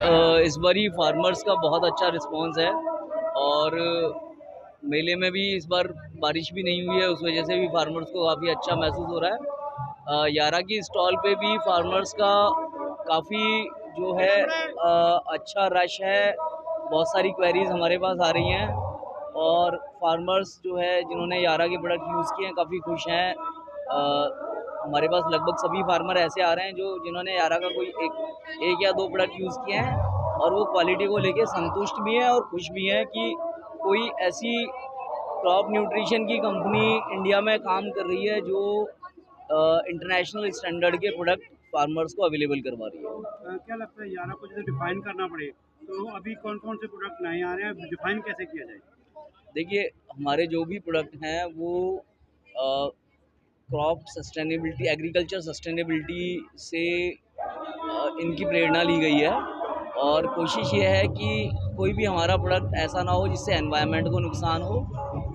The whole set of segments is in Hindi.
इस बारी फार्मर्स का बहुत अच्छा रिस्पांस है और मेले में भी इस बार बारिश भी नहीं हुई है, उस वजह से भी फार्मर्स को काफ़ी अच्छा महसूस हो रहा है। यारा की स्टॉल पे भी फार्मर्स का काफ़ी जो है अच्छा रश है, बहुत सारी क्वेरीज हमारे पास आ रही हैं और फार्मर्स जो है, जिन्होंने यारा के प्रोडक्ट यूज़ किए हैं, काफ़ी खुश हैं। हमारे पास लगभग सभी फार्मर ऐसे आ रहे हैं जो जिन्होंने यारा का कोई एक एक या दो प्रोडक्ट यूज़ किए हैं और वो क्वालिटी को लेके संतुष्ट भी हैं और खुश भी हैं कि कोई ऐसी क्रॉप न्यूट्रिशन की कंपनी इंडिया में काम कर रही है जो इंटरनेशनल स्टैंडर्ड के प्रोडक्ट फार्मर्स को अवेलेबल करवा रही है। क्या लगता है यारा को जैसे डिफाइन करना पड़े तो अभी कौन कौन से प्रोडक्ट नए आ रहे हैं डिफाइन कैसे किया जाए? देखिए हमारे जो भी प्रोडक्ट हैं वो क्रॉप सस्टेनेबिलिटी, एग्रीकल्चर सस्टेनेबिलिटी से इनकी प्रेरणा ली गई है। और कोशिश ये है कि कोई भी हमारा प्रोडक्ट ऐसा ना हो जिससे एनवायरनमेंट को नुकसान हो।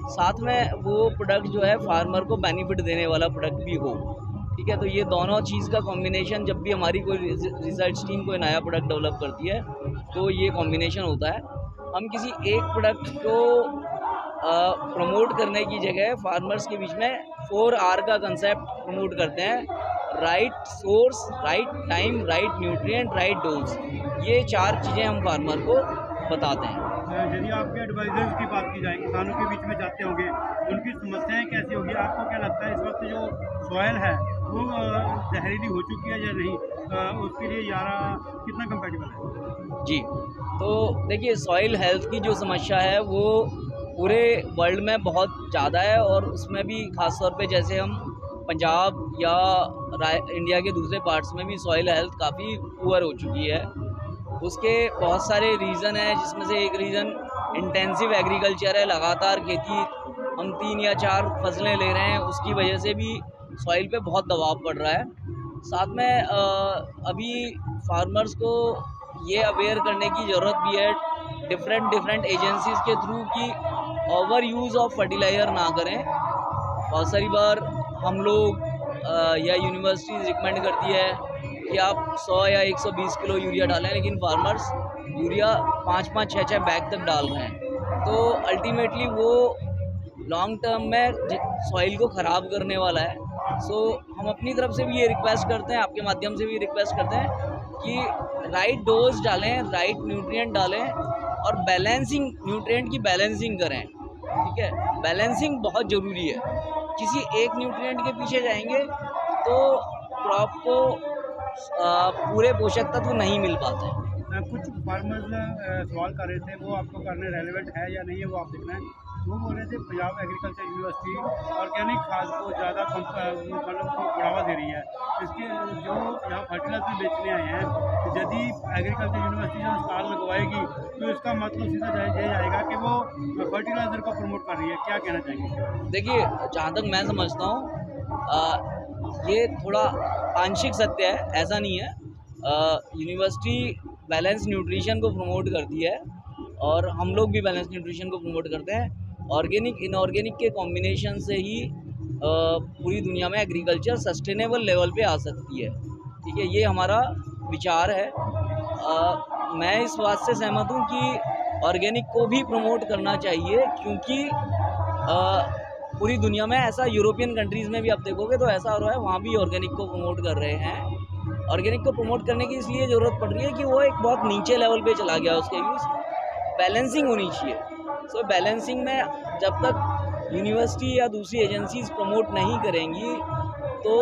साथ में वो प्रोडक्ट जो है फार्मर को बेनिफिट देने वाला प्रोडक्ट भी हो। ठीक है तो ये दोनों चीज़ का कॉम्बिनेशन जब भी हमारी कोई रिसर्च टीम कोई नया प्रोडक्ट डेवलप करती है तो ये कॉम्बिनेशन होता है। हम किसी एक प्रोडक्ट को प्रमोट करने की जगह फार्मर्स के बीच में फोर आर का कंसेप्ट प्रमोट करते हैं। Right source right time right nutrient right dose ये चार चीज़ें हम फार्मर को बताते हैं। यदि आपके एडवाइजर्स की बात की जाए किसानों के बीच में जाते होंगे उनकी समस्याएँ कैसी होगी? आपको क्या लगता है इस वक्त जो सॉयल है वो जहरीली हो चुकी है या नहीं? उसके लिए यारा कितना कंपेटेबल है? जी तो देखिए सॉइल हेल्थ की जो समस्या है वो पूरे वर्ल्ड में बहुत ज़्यादा है और उसमें भी ख़ास तौर पे जैसे हम पंजाब या इंडिया के दूसरे पार्ट्स में भी सॉइल हेल्थ काफ़ी पुअर हो चुकी है। उसके बहुत सारे रीज़न हैं, जिसमें से एक रीज़न इंटेंसिव एग्रीकल्चर है, लगातार खेती, हम तीन या चार फ़सलें ले रहे हैं, उसकी वजह से भी सॉइल पे बहुत दबाव पड़ रहा है। साथ में अभी फार्मर्स को ये अवेयर करने की ज़रूरत भी है डिफरेंट डिफरेंट एजेंसीज के थ्रू कि ओवर यूज़ ऑफ़ फर्टिलाइज़र ना करें। बहुत सारी बार हम लोग या यूनिवर्सिटीज़ रिकमेंड करती है कि आप 100 या 120 किलो यूरिया डालें लेकिन फार्मर्स यूरिया पाँच पाँच छः छः बैग तक डाल रहे हैं। तो अल्टीमेटली वो लॉन्ग टर्म में सॉइल को ख़राब करने वाला है। सो so, हम अपनी तरफ़ से भी ये रिक्वेस्ट करते हैं आपके माध्यम से भी रिक्वेस्ट करते हैं कि राइट डोज डालें राइट न्यूट्रिएंट डालें और बैलेंसिंग न्यूट्रिएंट की बैलेंसिंग करें। ठीक है? बैलेंसिंग बहुत ज़रूरी है। किसी एक न्यूट्रिएंट के पीछे जाएँगे तो क्रॉप को पूरे पोषक तत्व नहीं मिल पाते। कुछ फार्मर्स सवाल कर रहे थे, वो आपको करने रेलिवेंट है या नहीं है, वो आप देखना है। वो बोल रहे थे। पंजाब एग्रीकल्चर यूनिवर्सिटी ऑर्गेनिक खाद को ज़्यादा मतलब को बढ़ावा दे रही है। इसके जो यहाँ फर्टिलाइज़र बेचने आए हैं, यदि एग्रीकल्चर यूनिवर्सिटी यहाँ स्टॉल लगवाएगी तो इसका मतलब सीधा ये जाएगा कि वो फर्टिलाइज़र को प्रमोट कर रही है। क्या कहना चाहिए देखिए, जहाँ तक मैं समझता हूँ ये थोड़ा आंशिक सत्य है, ऐसा नहीं है। यूनिवर्सिटी बैलेंस न्यूट्रिशन को प्रमोट करती है और हम लोग भी बैलेंस न्यूट्रिशन को प्रमोट करते हैं। ऑर्गेनिक इनऑर्गेनिक के कॉम्बिनेशन से ही पूरी दुनिया में एग्रीकल्चर सस्टेनेबल लेवल पे आ सकती है। ठीक है ये हमारा विचार है। आ, मैं इस बात से सहमत हूँ कि ऑर्गेनिक को भी प्रमोट करना चाहिए क्योंकि पूरी दुनिया में ऐसा यूरोपियन कंट्रीज़ में भी आप देखोगे तो ऐसा हो रहा है वहाँ भी ऑर्गेनिक को प्रमोट कर रहे हैं। ऑर्गेनिक को प्रमोट करने की इसलिए ज़रूरत पड़ रही है कि वो एक बहुत नीचे लेवल पे चला गया उसके यूज़ बैलेंसिंग होनी चाहिए। सो so, बैलेंसिंग में जब तक यूनिवर्सिटी या दूसरी एजेंसीज प्रमोट नहीं करेंगी तो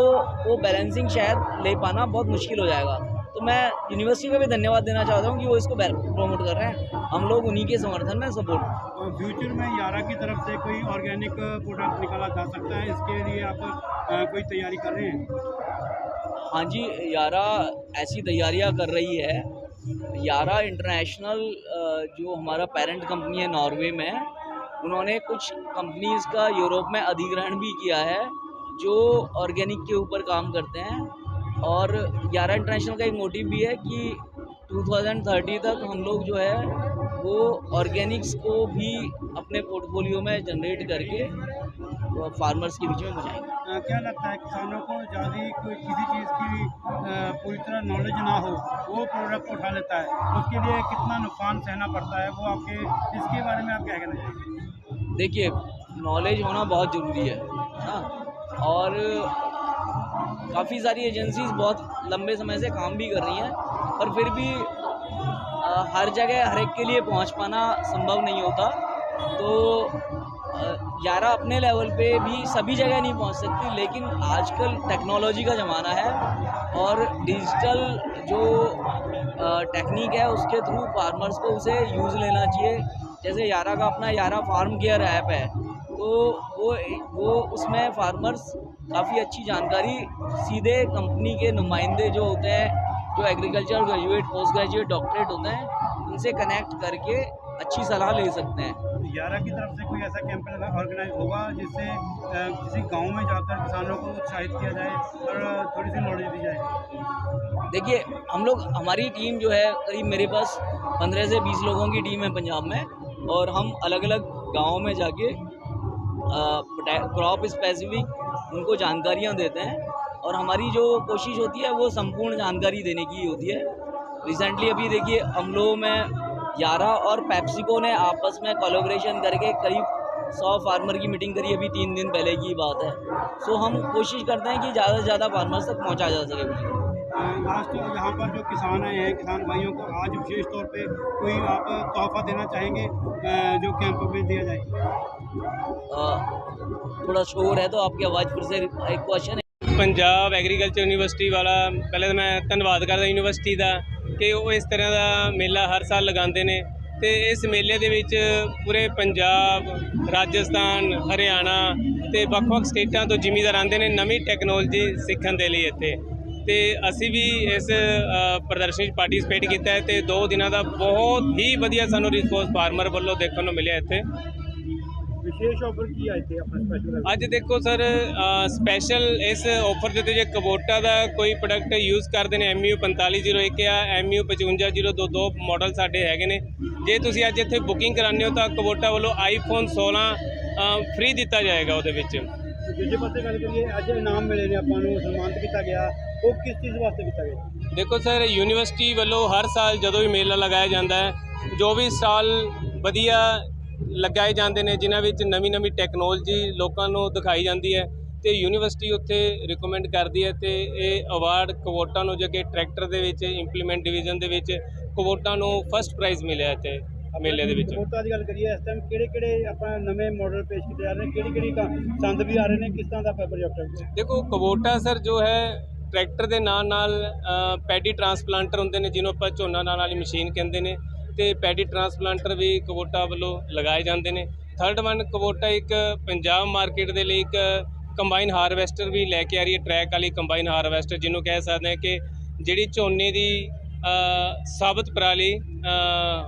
वो बैलेंसिंग शायद ले पाना बहुत मुश्किल हो जाएगा। तो मैं यूनिवर्सिटी को भी धन्यवाद देना चाहता हूँ कि वो इसको प्रमोट कर रहे हैं। हम लोग उन्हीं के समर्थन में सपोर्ट तो फ्यूचर में यारा की तरफ़ से कोई ऑर्गेनिक प्रोडक्ट निकाला जा सकता है? इसके लिए आप कोई तैयारी कर रहे हैं? हाँ जी यारा ऐसी तैयारियाँ कर रही है। यारा इंटरनेशनल जो हमारा पेरेंट कंपनी है नॉर्वे में, उन्होंने कुछ कंपनीज़ का यूरोप में अधिग्रहण भी किया है, जो ऑर्गेनिक के ऊपर काम करते हैं। और यारा इंटरनेशनल का एक मोटिव भी है कि 2030 तक हम लोग जो है, वो ऑर्गेनिक्स को भी अपने पोर्टफोलियो में जनरेट करके फार्मर्स के बीच में पहुँचाएँगे क्या लगता है किसानों को ज़्यादा कोई किसी चीज़ की पूरी तरह नॉलेज ना हो वो प्रोडक्ट उठा लेता है उसके लिए कितना नुकसान सहना पड़ता है? वो आपके इसके बारे में आप क्या कहना चाहेंगे? देखिए नॉलेज होना बहुत ज़रूरी है ना? और काफ़ी सारी एजेंसीज बहुत लंबे समय से काम भी कर रही हैं पर फिर भी हर जगह हर एक के लिए पहुँच पाना संभव नहीं होता। तो यारा अपने लेवल पे भी सभी जगह नहीं पहुँच सकती, लेकिन आजकल टेक्नोलॉजी का ज़माना है और डिजिटल जो टेक्निक है उसके थ्रू फार्मर्स को उसे यूज़ लेना चाहिए। जैसे यारा का अपना यारा फार्म केयर ऐप है तो वो वो उसमें फार्मर्स काफ़ी अच्छी जानकारी सीधे कंपनी के नुमाइंदे जो होते हैं, जो agriculture graduate post graduate doctorate होते हैं, उनसे कनेक्ट करके अच्छी सलाह ले सकते हैं। यारा की तरफ़ से कोई ऐसा कैंप ऑर्गेनाइज होगा जिससे किसी गाँव में जाकर किसानों को उत्साहित किया जाए और थोड़ी सी नॉलेज दी जाए? देखिए हम लोग हमारी टीम जो है करीब मेरे पास पंद्रह से बीस लोगों की टीम है पंजाब में और हम अलग अलग गाँव में जाके क्रॉप स्पेसिफिक उनको जानकारियाँ देते हैं और हमारी जो कोशिश होती है वो संपूर्ण जानकारी देने की होती है। रिसेंटली अभी देखिए हम लोगों में यारा और पैप्सिको ने आपस में कोलोब्रेशन करके करीब सौ फार्मर की मीटिंग करी अभी तीन दिन पहले की बात है। सो हम कोशिश करते हैं कि ज़्यादा से ज़्यादा फार्मर्स तक पहुँचा जा सके। लास्ट यहाँ पर जो किसान आए हैं किसान भाइयों को आज विशेष तौर पे कोई आप तोहफा देना चाहेंगे जो कैंप में दिया जाए? थोड़ा शोर है तो आपकी आवाज़ फिर से एक क्वेश्चन है। पंजाब एग्रीकल्चर यूनिवर्सिटी वाला पहले तो मैं धनवाद करता यूनिवर्सिटी का ਕਿ ਉਹ ਇਸ ਤਰ੍ਹਾਂ ਦਾ ਮੇਲਾ ਹਰ ਸਾਲ ਲਗਾਉਂਦੇ ਨੇ ਤੇ ਇਸ ਮੇਲੇ ਦੇ ਵਿੱਚ ਪੂਰੇ ਪੰਜਾਬ ਰਾਜਸਥਾਨ ਹਰਿਆਣਾ ਤੇ ਵੱਖ-ਵੱਖ ਸਟੇਟਾਂ ਤੋਂ ਜ਼ਿਮੀਂਦਾਰ ਆਉਂਦੇ ਨੇ ਨਵੀਂ ਟੈਕਨੋਲੋਜੀ ਸਿੱਖਣ ਦੇ ਲਈ ਇੱਥੇ। ਤੇ ਅਸੀਂ ਵੀ ਇਸ ਅ, ਪ੍ਰਦਰਸ਼ਨੀ 'ਚ ਪਾਰਟਿਸਿਪੇਟ ਕੀਤਾ ਹੈ ਤੇ ਦੋ ਦਿਨਾਂ ਦਾ ਬਹੁਤ ਹੀ ਵਧੀਆ ਸਾਨੂੰ ਰਿਸਪੌਂਸ ਫਾਰਮਰ ਵੱਲੋਂ ਦੇਖਣ ਨੂੰ ਮਿਲਿਆ ਇੱਥੇ। ਵਿਸ਼ੇਸ਼ ਆਫਰ ਕੀ ਆਏ ਥੇ ਆਪਣਾ ਸਪੈਸ਼ਲ ਅੱਜ ਦੇਖੋ ਸਰ ਸਪੈਸ਼ਲ ਇਸ ਆਫਰ ਦੇ ਤੇ ਜੇ ਕਬੋਟਾ ਦਾ ਕੋਈ ਪ੍ਰੋਡਕਟ ਯੂਜ਼ ਕਰਦੇ ਨੇ MU 4501 ਆ MU 5502 ਦੋ ਮਾਡਲ ਸਾਡੇ ਹੈਗੇ ਨੇ। ਜੇ ਤੁਸੀਂ ਅੱਜ ਇੱਥੇ ਬੁਕਿੰਗ ਕਰਾਉਂਦੇ ਹੋ ਤਾਂ ਕਬੋਟਾ ਵੱਲੋਂ ਆਈਫੋਨ 16 ਫ੍ਰੀ ਦਿੱਤਾ ਜਾਏਗਾ ਉਹਦੇ ਵਿੱਚ। ਦੂਜੇ ਪਾਸੇ ਗੱਲ ਕਰੀਏ ਅੱਜ ਇਨਾਮ ਮਿਲੇ ਨੇ ਆਪਾਂ ਨੂੰ ਸਨਮਾਨਿਤ ਕੀਤਾ ਗਿਆ। ਉਹ ਕਿਸ ਚੀਜ਼ ਵਾਸਤੇ ਕੀਤਾ ਗਿਆ? ਦੇਖੋ ਸਰ ਯੂਨੀਵਰਸਿਟੀ ਵੱਲੋਂ ਹਰ ਸਾਲ ਜਦੋਂ ਵੀ ਮੇਲਾ ਲਗਾਇਆ ਜਾਂਦਾ ਹੈ ਜੋ ਵੀ ਸਟਾਲ ਵਧੀਆ ਲਗਾਏ ਜਾਂਦੇ ਨੇ ਜਿਨ੍ਹਾਂ ਵਿੱਚ ਨਵੀਂ ਨਵੀਂ ਟੈਕਨੋਲੋਜੀ ਲੋਕਾਂ ਨੂੰ ਦਿਖਾਈ ਜਾਂਦੀ ਹੈ ਤੇ ਯੂਨੀਵਰਸਿਟੀ ਉੱਥੇ ਰਿਕਮੈਂਡ ਕਰਦੀ ਹੈ ਤੇ ਇਹ ਅਵਾਰਡ ਕਵੋਟਾ ਨੂੰ ਜੇ ਕਿ ਟਰੈਕਟਰ ਦੇ ਵਿੱਚ ਇੰਪਲੀਮੈਂਟ ਡਿਵੀਜ਼ਨ ਦੇ ਵਿੱਚ ਕਵੋਟਾ ਨੂੰ ਫਸਟ ਪ੍ਰਾਈਜ਼ ਮਿਲਿਆ ਇੱਥੇ ਮੇਲੇ ਦੇ ਵਿੱਚ। ਵੋਟਾਂ ਦੀ ਗੱਲ ਕਰੀਏ ਇਸ ਟਾਈਮ ਕਿਹੜੇ ਕਿਹੜੇ ਆਪਾਂ ਨਵੇਂ ਮਾਡਲ ਪੇਸ਼ ਕੀਤੇ ਜਾ ਰਹੇ ਨੇ ਕਿਹੜੀ ਕਿਹੜੀ ਸੰਦ ਵੀ ਆ ਰਹੇ ਨੇ ਕਿਸ ਤਰ੍ਹਾਂ ਦਾ ਪ੍ਰੋਜੈਕਟ ਹੈ? ਦੇਖੋ ਕਵੋਟਾ ਸਰ ਜੋ ਹੈ ਟਰੈਕਟਰ ਦੇ ਨਾਲ ਨਾਲ ਪੈਡੀ ਟਰਾਂਸਪਲਾਂਟਰ ਹੁੰਦੇ ਨੇ ਜਿਹਨੂੰ ਆਪਾਂ ਝੋਨਾ ਨਾਲ ਵਾਲੀ ਮਸ਼ੀਨ ਕਹਿੰਦੇ ਨੇ। ਤੇ ਪੈਡੀ ਟਰਾਂਸਪਲਾਂਟਰ ਵੀ ਕਵੋਟਾ ਵੱਲੋਂ ਲਗਾਏ ਜਾਂਦੇ ਨੇ। ਥਰਡ ਵਨ ਕਵੋਟਾ ਇੱਕ ਪੰਜਾਬ ਮਾਰਕੀਟ ਦੇ ਲਈ ਇੱਕ ਕੰਬਾਈਨ ਹਾਰਵੈਸਟਰ ਵੀ ਲੈ ਕੇ ਆ ਰਹੀ ਹੈ ਟਰੈਕ ਵਾਲੀ ਕੰਬਾਈਨ ਹਾਰਵੈਸਟਰ ਜਿਹਨੂੰ ਕਹਿ ਸਕਦੇ ਹਾਂ ਕਿ ਜਿਹੜੀ ਝੋਨੇ ਦੀ ਸਾਬਤ ਪਰਾਲੀ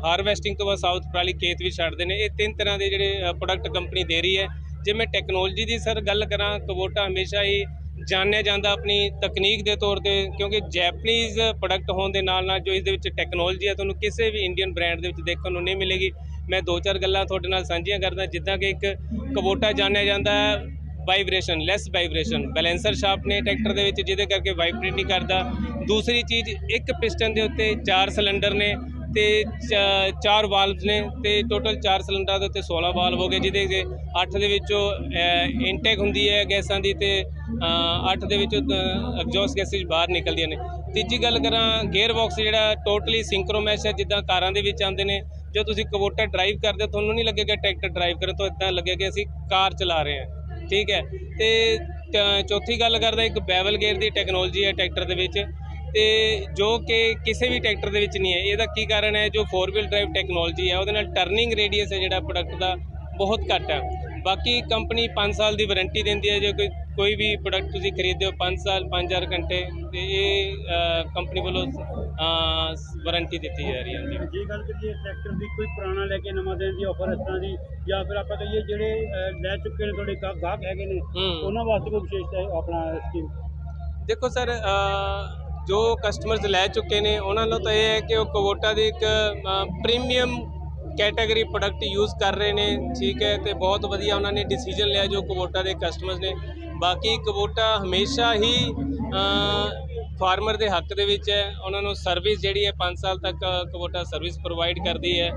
ਹਾਰਵੈਸਟਿੰਗ ਤੋਂ ਬਾਅਦ ਸਾਬਤ ਪਰਾਲੀ ਖੇਤ ਵਿੱਚ ਛੱਡਦੇ ਨੇ। ਇਹ ਤਿੰਨ ਤਰ੍ਹਾਂ ਦੇ ਜਿਹੜੇ ਪ੍ਰੋਡਕਟ ਕੰਪਨੀ ਦੇ ਰਹੀ ਹੈ। ਜੇ ਮੈਂ ਟੈਕਨੋਲੋਜੀ ਦੀ ਸਰ ਗੱਲ ਕਰਾਂ ਕਵੋਟਾ ਹਮੇਸ਼ਾ ਹੀ ਜਾਣਿਆ ਜਾਂਦਾ ਆਪਣੀ ਤਕਨੀਕ ਦੇ ਤੌਰ ਤੇ, ਕਿਉਂਕਿ ਜੈਪਨੀਜ਼ ਪ੍ਰੋਡਕਟ ਹੋਣ ਦੇ ਨਾਲ ਨਾਲ ਜੋ ਇਸ ਦੇ ਵਿੱਚ ਟੈਕਨੋਲੋਜੀ ਹੈ, ਤੁਹਾਨੂੰ ਕਿਸੇ ਵੀ ਇੰਡੀਅਨ ਬ੍ਰਾਂਡ ਦੇ ਵਿੱਚ ਦੇਖਣ ਨੂੰ ਨਹੀਂ ਮਿਲੇਗੀ। ਮੈਂ ਦੋ ਚਾਰ ਗੱਲਾਂ ਤੁਹਾਡੇ ਨਾਲ ਸਾਂਝੀਆਂ ਕਰਦਾ, ਜਿੱਦਾਂ ਕਿ ਇੱਕ ਕਬੋਟਾ ਜਾਣਿਆ ਜਾਂਦਾ ਹੈ vibration less vibration balancer shaft ਨੇ ਟਰੈਕਟਰ ਦੇ ਵਿੱਚ, ਜਿਹਦੇ ਕਰਕੇ ਵਾਈਬ੍ਰੇਟ ਨਹੀਂ ਕਰਦਾ। ਦੂਸਰੀ ਚੀਜ਼, ਇੱਕ ਪਿਸਟਨ ਦੇ ਉੱਤੇ ਚਾਰ ਸਿਲੰਡਰ ਨੇ ਤੇ ਚਾਰ ਵਾਲਵਸ ਨੇ ਤੇ ਟੋਟਲ ਚਾਰ ਸਿਲੰਡਰਾਂ ਦੇ ਉੱਤੇ 16 ਵਾਲਵ ਹੋ ਗਏ, ਜਿਹਦੇ ਕਿ 8 ਦੇ ਵਿੱਚੋਂ ਇਨਟੇਕ ਹੁੰਦੀ ਹੈ ਗੈਸਾਂ ਦੀ ਤੇ 8 ਦੇ ਵਿੱਚੋਂ ਐਗਜ਼ੌਸਟ ਗੈਸਿਸ ਬਾਹਰ ਨਿਕਲਦੀਆਂ ਨੇ। ਤੀਜੀ ਗੱਲ ਕਰਾਂ ਗੇਅਰ ਬਾਕਸ ਜਿਹੜਾ ਟੋਟਲੀ ਸਿੰਕਰੋਮੈਸ਼ ਹੈ, ਜਿੱਦਾਂ ਕਾਰਾਂ ਦੇ ਵਿੱਚ ਆਉਂਦੇ ਨੇ, ਜੋ ਤੁਸੀਂ ਕਬੋਟਾ ਡਰਾਈਵ ਕਰਦੇ ਹੋ, ਤੁਹਾਨੂੰ ਨਹੀਂ ਲੱਗੇਗਾ ਟਰੈਕਟਰ ਡਰਾਈਵ ਕਰਨ ਤੋਂ ਇਦਾਂ ਲੱਗੇਗਾ ਕਿ ਅਸੀਂ ਕਾਰ ਚਲਾ ਰਹੇ ਹਾਂ। ਠੀਕ ਹੈ? ਤੇ ਚੌਥੀ ਗੱਲ ਕਰਦਾ, ਇੱਕ ਬੈਵਲ ਗੇਅਰ ਦੀ ਟੈਕਨੋਲੋਜੀ ਹੈ ਟਰੈਕਟਰ ਦੇ ਵਿੱਚ। ਤੇ ਜੋ ਕਿ ਕਿਸੇ ਵੀ ਟਰੈਕਟਰ ਦੇ ਵਿੱਚ ਨਹੀਂ ਹੈ ਇਹਦਾ ਕੀ ਕਾਰਨ ਹੈ? ਜੋ 4 ਵੀਲ ਡਰਾਈਵ ਟੈਕਨੋਲੋਜੀ ਹੈ ਉਹਦੇ ਨਾਲ ਟਰਨਿੰਗ ਰੇਡੀਅਸ ਹੈ ਜਿਹੜਾ ਪ੍ਰੋਡਕਟ ਦਾ ਬਹੁਤ ਘੱਟ ਹੈ। ਬਾਕੀ ਕੰਪਨੀ 5 ਸਾਲ ਦੀ ਵਾਰੰਟੀ ਦਿੰਦੀ ਹੈ ਜੇ ਕੋਈ ਕੋਈ ਵੀ ਪ੍ਰੋਡਕਟ ਤੁਸੀਂ ਖਰੀਦਦੇ ਹੋ 5 ਸਾਲ 5000 ਘੰਟੇ ਤੇ ਇਹ ਕੰਪਨੀ ਵੱਲੋਂ ਵਾਰੰਟੀ ਦਿੱਤੀ ਜਾ ਰਹੀ ਹੈ ਜੀ ਗੱਲ ਕਰੀਏ ਟਰੈਕਟਰ ਦੀ ਕੋਈ ਪੁਰਾਣਾ ਲੈ ਕੇ ਨਵਾਂ ਦੇਣ ਦੀ ਆਫਰ ਇਸ ਤਰ੍ਹਾਂ ਦੀ ਜਾਂ ਫਿਰ ਆਪਾਂ ਕਹੀਏ ਜਿਹੜੇ ਲੈ ਚੁੱਕੇ ਨੇ ਤੁਹਾਡੇ ਗਾਹਕ ਹੈਗੇ ਨੇ ਉਹਨਾਂ ਵਾਸਤੇ ਕੋਈ ਵਿਸ਼ੇਸ਼ਤਾ ਹੈ ਆਪਣਾ ਸਕੀਮ ਦੇਖੋ ਸਰ ਜੋ ਕਸਟਮਰਸ ਲੈ ਚੁੱਕੇ ਨੇ, ਉਹਨਾਂ ਨੂੰ ਤਾਂ ਇਹ ਹੈ ਕਿ ਉਹ ਕਵੋਟਾ ਦੀ ਇੱਕ ਪ੍ਰੀਮੀਅਮ ਕੈਟਾਗਰੀ ਪ੍ਰੋਡਕਟ ਯੂਜ਼ ਕਰ ਰਹੇ ਨੇ, ਠੀਕ ਹੈ, ਤੇ ਬਹੁਤ ਵਧੀਆ ਉਹਨਾਂ ਨੇ ਡਿਸੀਜਨ ਲਿਆ ਜੋ ਕਵੋਟਾ ਦੇ ਕਸਟਮਰਸ ਨੇ। ਬਾਕੀ ਕਬੋਟਾ ਹਮੇਸ਼ਾ ਹੀ ਫਾਰਮਰ ਦੇ ਹੱਕ ਦੇ ਵਿੱਚ ਹੈ। ਉਹਨਾਂ ਨੂੰ ਸਰਵਿਸ ਜਿਹੜੀ ਹੈ 5 ਸਾਲ ਤੱਕ ਕਬੋਟਾ ਸਰਵਿਸ ਪ੍ਰੋਵਾਈਡ ਕਰਦੀ ਹੈ।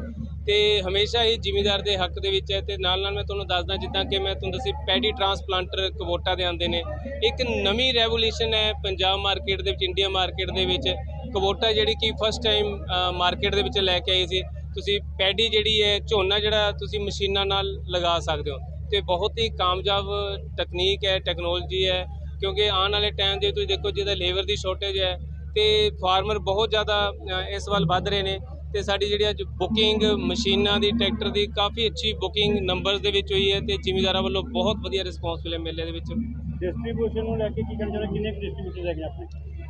ਤੇ ਹਮੇਸ਼ਾ ਹੀ ਜ਼ਿਮੀਦਾਰ ਦੇ ਹੱਕ ਦੇ ਵਿੱਚ ਹੈ ਤੇ ਨਾਲ ਨਾਲ ਮੈਂ ਤੁਹਾਨੂੰ ਦੱਸਦਾ ਜਿੱਦਾਂ ਕਿ ਮੈਂ ਤੁਹਾਨੂੰ ਦੱਸੀ ਪੈਡੀ ਟਰਾਂਸਪਲਾਂਟਰ ਕਬੋਟਾ ਦੇ ਆਉਂਦੇ ਨੇ। ਇੱਕ ਨਵੀਂ ਰੈਵੋਲੂਸ਼ਨ ਹੈ ਪੰਜਾਬ ਮਾਰਕੀਟ ਦੇ ਵਿੱਚ, ਇੰਡੀਆ ਮਾਰਕੀਟ ਦੇ ਵਿੱਚ। ਕਬੋਟਾ ਜਿਹੜੀ ਕਿ ਫਸਟ ਟਾਈਮ ਮਾਰਕੀਟ ਦੇ ਵਿੱਚ ਲੈ ਕੇ ਆਈ ਸੀ। ਤੁਸੀਂ ਪੈਡੀ ਜਿਹੜੀ ਹੈ, ਝੋਨਾ ਜਿਹੜਾ ਤੁਸੀਂ ਮਸ਼ੀਨਾਂ ਨਾਲ ਲਗਾ ਸਕਦੇ ਹੋ। ਤੇ ਬਹੁਤ ਹੀ ਕਾਮਯਾਬ ਤਕਨੀਕ ਹੈ ਟੈਕਨੋਲੋਜੀ ਹੈ। ਕਿਉਂਕਿ ਆਉਣ ਵਾਲੇ ਟਾਈਮ ਦੇ ਤੁਸੀਂ ਦੇਖੋ ਜਿਹਦਾ ਲੇਬਰ ਦੀ ਸ਼ਾਰਟੇਜ ਹੈ ਤੇ ਫਾਰਮਰ ਬਹੁਤ ਜ਼ਿਆਦਾ ਇਸ ਵੱਲ ਵੱਧ ਰਹੇ ਨੇ। ਤੇ ਸਾਡੀ ਜਿਹੜੀ ਅੱਜ ਬੁਕਿੰਗ ਮਸ਼ੀਨਾਂ ਦੀ ਟਰੈਕਟਰ ਦੀ ਕਾਫੀ ਅੱਛੀ ਬੁਕਿੰਗ ਨੰਬਰਸ ਦੇ ਵਿੱਚ ਹੋਈ ਹੈ ਤੇ ਜ਼ਿਮੀਦਾਰਾਂ ਵੱਲੋਂ ਬਹੁਤ ਵਧੀਆ ਰਿਸਪੌਂਸ ਮਿਲਿਆ ਮੇਲੇ ਦੇ ਵਿੱਚ। ਡਿਸਟ੍ਰੀਬਿਊਸ਼ਨ ਨੂੰ ਲੈ ਕੇ ਕੀ ਕਹਿਣਾ ਚਾਹੁੰਦੇ ਕਿੰਨੇ ਡਿਸਟ੍ਰੀਬਿਊਟਰ ਹੈਗੇ ਆਪਣੇ?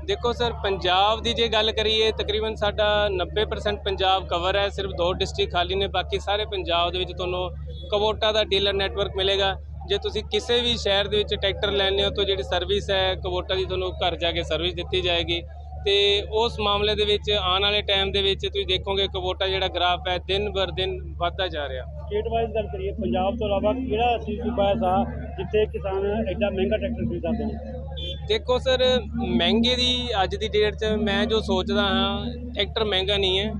ਦੇਖੋ ਸਰ ਪੰਜਾਬ ਦੀ ਜੇ ਗੱਲ ਕਰੀਏ ਤਕਰੀਬਨ ਸਾਡਾ 90% ਪੰਜਾਬ ਕਵਰ ਹੈ ਸਿਰਫ ਦੋ ਡਿਸਟ੍ਰਿਕਟ ਖਾਲੀ ਨੇ ਬਾਕੀ ਸਾਰੇ ਪੰਜਾਬ ਦੇ ਵਿੱਚ ਤੁਹਾਨੂੰ ਕਵੋਟਾ ਦਾ ਡੀਲਰ ਨੈਟਵਰਕ ਮਿਲੇਗਾ। ਜੇ ਤੁਸੀਂ ਕਿਸੇ ਵੀ ਸ਼ਹਿਰ ਦੇ ਵਿੱਚ ਟਰੈਕਟਰ ਲੈਣੇ ਹੋ ਤਾਂ ਜਿਹੜੀ ਸਰਵਿਸ ਹੈ ਕਵੋਟਾ ਦੀ ਤੁਹਾਨੂੰ ਘਰ ਜਾ ਕੇ ਸਰਵਿਸ ਦਿੱਤੀ ਜਾਏਗੀ। ਤੇ ਉਸ ਮਾਮਲੇ ਦੇ ਵਿੱਚ ਆਉਣ ਵਾਲੇ ਟਾਈਮ ਦੇ ਵਿੱਚ ਤੁਸੀਂ ਦੇਖੋਗੇ ਕਵੋਟਾ ਜਿਹੜਾ ਗ੍ਰਾਫ ਹੈ ਦਿਨ ਬਰ ਦਿਨ ਵੱਧਦਾ ਜਾ ਰਿਹਾ। ਸਟੇਟ ਵਾਈਜ਼ ਗੱਲ ਕਰੀਏ ਪੰਜਾਬ ਤੋਂ ਇਲਾਵਾ ਕਿਹੜਾ ਅਸੀਂ ਸੂਬਾ ਐਸਾ ਜਿੱਥੇ ਕਿਸਾਨ ਐਡਾ ਮਹਿੰਗਾ ਟਰੈਕਟਰ ਖਰੀਦ ਸਕਦੇ ਨੇ? ਦੇਖੋ ਸਰ ਮਹਿੰਗੇ ਦੀ ਅੱਜ ਦੀ ਡੇਟ 'ਚ ਮੈਂ ਜੋ ਸੋਚਦਾ ਹਾਂ ਟਰੈਕਟਰ ਮਹਿੰਗਾ ਨਹੀਂ ਹੈ।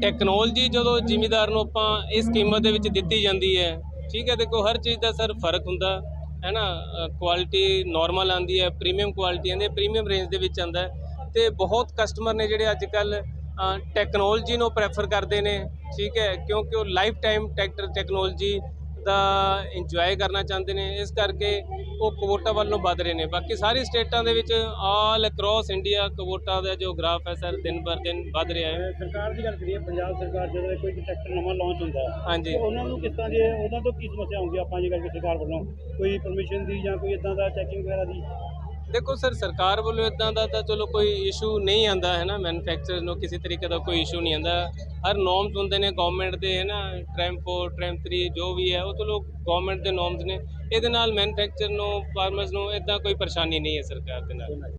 ਟੈਕਨੋਲੋਜੀ ਜਦੋਂ ਜ਼ਿਮੀਦਾਰ ਨੂੰ ਆਪਾਂ ਇਸ ਕੀਮਤ ਦੇ ਵਿੱਚ ਦਿੱਤੀ ਜਾਂਦੀ ਹੈ ਠੀਕ ਹੈ ਦੇਖੋ ਹਰ ਚੀਜ਼ ਦਾ ਸਰ ਫ਼ਰਕ ਹੁੰਦਾ ਹੈ ਨਾ? ਕੁਆਲਿਟੀ ਨਾਰਮਲ ਆਂਦੀ ਹੈ ਪ੍ਰੀਮੀਅਮ ਕੁਆਲਿਟੀ ਆਂਦੀ ਹੈ ਪ੍ਰੀਮੀਅਮ ਰੇਂਜ ਦੇ ਵਿੱਚ ਆਂਦਾ ਹੈ। ਤੇ ਬਹੁਤ ਕਸਟਮਰ ਨੇ ਜਿਹੜੇ ਅੱਜ ਕੱਲ ਟੈਕਨੋਲੋਜੀ ਨੂੰ ਪ੍ਰੈਫਰ ਕਰਦੇ ਨੇ ਠੀਕ ਹੈ ਕਿਉਂਕਿ ਉਹ ਲਾਈਫ ਟਾਈਮ ਟਰੈਕਟਰ ਟੈਕਨੋਲੋਜੀ ਦਾ ਇੰਜੋਏ ਕਰਨਾ ਚਾਹੁੰਦੇ ਨੇ ਇਸ ਕਰਕੇ ਉਹ ਕਵੋਟਾ ਵੱਲ ਨੂੰ ਵੱਧ ਰਹੇ ਨੇ। ਬਾਕੀ ਸਾਰੀ ਸਟੇਟਾਂ ਦੇ ਵਿੱਚ ਆਲ ਅਕ੍ਰੋਸ ਇੰਡੀਆ ਕਵੋਟਾ ਦਾ ਜੋ ਗ੍ਰਾਫ ਹੈ ਸਰ ਦਿਨ ਬਰ ਦਿਨ ਵੱਧ ਰਿਹਾ ਹੈ। ਸਰਕਾਰ ਦੀ ਗੱਲ ਕਰੀਏ ਪੰਜਾਬ ਸਰਕਾਰ ਜਦੋਂ ਕੋਈ ਟਰੈਕਟਰ ਨਵਾਂ ਲਾਂਚ ਹੁੰਦਾ ਹੈ ਹਾਂਜੀ। ਉਹਨਾਂ ਨੂੰ ਕਿਸ ਤਰ੍ਹਾਂ ਦੀ ਉਹਨਾਂ ਤੋਂ ਕੀ ਸਮੱਸਿਆ ਆਉਂਦੀ ਆਪਾਂ ਜੇ ਕਰਕੇ ਸਰਕਾਰ ਵੱਲੋਂ? ਕੋਈ ਪਰਮਿਸ਼ਨ ਦੀ ਜਾਂ ਕੋਈ ਇਦਾਂ ਦਾ ਚੈਕਿੰਗ ਵਗੈਰਾ ਦੀ? ਦੇਖੋ ਸਰ, ਸਰਕਾਰ ਵੱਲੋਂ ਇਦਾਂ ਦਾ ਤਾਂ ਚਲੋ ਕੋਈ ਇਸ਼ੂ ਨਹੀਂ ਆਂਦਾ ਹੈ ਨਾ? ਮੈਨੂਫੈਕਚਰ ਨੂੰ ਕਿਸੇ ਤਰੀਕੇ ਦਾ ਕੋਈ ਇਸ਼ੂ ਨਹੀਂ ਆਂਦਾ ਹਰ ਨੋਰਮਸ ਹੁੰਦੇ ਨੇ ਗਵਰਨਮੈਂਟ ਦੇ, ਹੈ ਨਾ? ਟ੍ਰੈਮ 4 ਟ੍ਰੈਮ 3 ਜੋ ਵੀ ਹੈ, ਉਹ ਚਲੋ ਗਵਰਨਮੈਂਟ ਦੇ ਨੋਰਮਸ ਨੇ। ਇਹਦੇ ਨਾਲ ਮੈਨੂਫੈਕਚਰ ਨੂੰ ਫਾਰਮਰਸ ਨੂੰ ਇਦਾਂ ਕੋਈ ਪਰੇਸ਼ਾਨੀ ਨਹੀਂ ਹੈ ਸਰਕਾਰ ਦੇ ਨਾਲ।